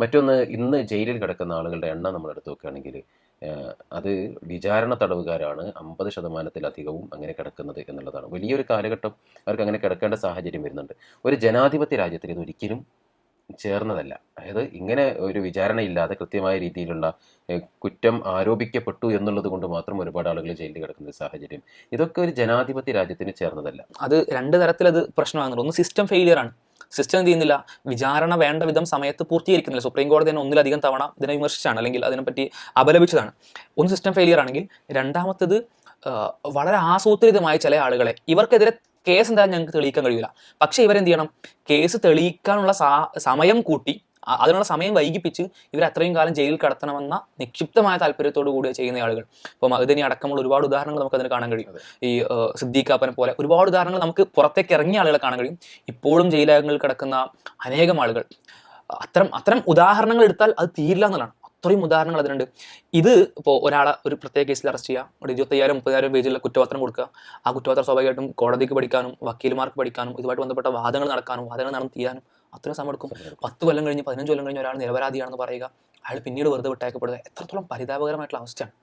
മറ്റൊന്ന് ഇന്ന് ജയിലിൽ കിടക്കുന്ന ആളുകളുടെ എണ്ണം നമ്മൾ എടുത്തു നോക്കുകയാണെങ്കിൽ അത് വിചാരണ തടവുകാരാണ് അമ്പത് ശതമാനത്തിലധികവും അങ്ങനെ കിടക്കുന്നത് എന്നുള്ളതാണ്. വലിയൊരു കാലഘട്ടം അവർക്ക് അങ്ങനെ കിടക്കേണ്ട സാഹചര്യം വരുന്നുണ്ട്. ഒരു ജനാധിപത്യ രാജ്യത്തിൽ ഇത് ഒരിക്കലും ചേർന്നതല്ല. അതായത് ഇങ്ങനെ ഒരു വിചാരണയില്ലാതെ കൃത്യമായ രീതിയിലുള്ള കുറ്റം ആരോപിക്കപ്പെട്ടു എന്നുള്ളത് കൊണ്ട് മാത്രം ഒരുപാട് ആളുകൾ ജയിലിൽ കിടക്കുന്ന ഒരു സാഹചര്യം. ഇതൊക്കെ ഒരു ജനാധിപത്യ രാജ്യത്തിന് ചേർന്നതല്ല. അത് രണ്ട് തരത്തിൽ അത് പ്രശ്നമാകുന്നുണ്ട്. ഒന്ന് സിസ്റ്റം ഫെയിലിയർ ആണ്. സിസ്റ്റം എന്ത് ചെയ്യുന്നില്ല? വിചാരണ വേണ്ട വിധം സമയത്ത് പൂർത്തീകരിക്കുന്നില്ല. സുപ്രീം കോടതി തന്നെ ഒന്നിലധികം തവണ ഇതിനെ വിമർശിച്ചാണ് അല്ലെങ്കിൽ അതിനെപ്പറ്റി അപലപിച്ചതാണ്. ഒന്ന് സിസ്റ്റം ഫെയിലിയർ ആണെങ്കിൽ രണ്ടാമത്തത് വളരെ ആസൂത്രിതമായ ചില ആളുകളെ ഇവർക്കെതിരെ കേസ് എന്തായാലും ഞങ്ങൾക്ക് തെളിയിക്കാൻ കഴിയില്ല പക്ഷേ ഇവരെന്ത് ചെയ്യണം? കേസ് തെളിയിക്കാനുള്ള സമയം കൂട്ടി അതിനുള്ള സമയം വൈകിപ്പിച്ച് ഇവർ അത്രയും കാലം ജയിലിൽ കടത്തണമെന്ന നിക്ഷിപ്തമായ താല്പര്യത്തോടു കൂടി ചെയ്യുന്ന ആളുകൾ. ഇപ്പം ഇതിനെ അടക്കമുള്ള ഒരുപാട് ഉദാഹരണങ്ങൾ നമുക്ക് അതിന് കാണാൻ കഴിയും. ഈ സിദ്ദീഖാപ്പനെ പോലെ ഒരുപാട് ഉദാഹരണങ്ങൾ നമുക്ക് പുറത്തേക്ക് ഇറങ്ങിയ ആളുകളെ കാണാൻ കഴിയും. ഇപ്പോഴും ജയിലകങ്ങളിൽ കിടക്കുന്ന അനേകം ആളുകൾ. അത്തരം അത്തരം ഉദാഹരണങ്ങൾ എടുത്താൽ അത് തീരില്ല എന്നുള്ളതാണ്. അത്രയും ഉദാഹരണങ്ങൾ അതിനുണ്ട്. ഇത് ഇപ്പോൾ ഒരാളെ ഒരു പ്രത്യേക കേസിൽ അറസ്റ്റ് ചെയ്യുക ഒരു ഇരുപത്തയ്യായിരം മുപ്പതിനായിരം പേജിലുള്ള കുറ്റപത്രം കൊടുക്കുക. ആ കുറ്റപത്രം സ്വാഭാവികമായിട്ടും കോടതിക്ക് പഠിക്കാനും വക്കീൽമാർക്ക് പഠിക്കാനും ഇതുമായിട്ട് ബന്ധപ്പെട്ട വാദങ്ങൾ നടക്കാനും വാദങ്ങൾ നടന്ന് തീരാനും അത്രയും സമയം എടുക്കും. പത്ത് കൊല്ലം കഴിഞ്ഞ് പതിനഞ്ച് കൊല്ലം കഴിഞ്ഞ് ഒരാൾ നിരപരാധിയാണെന്ന് പറയുക അയാൾ പിന്നീട് വെറുതെ വിട്ടയക്കപ്പെടുക എത്രത്തോളം പരിതാപകരമായിട്ടുള്ള അവസ്ഥയാണ്.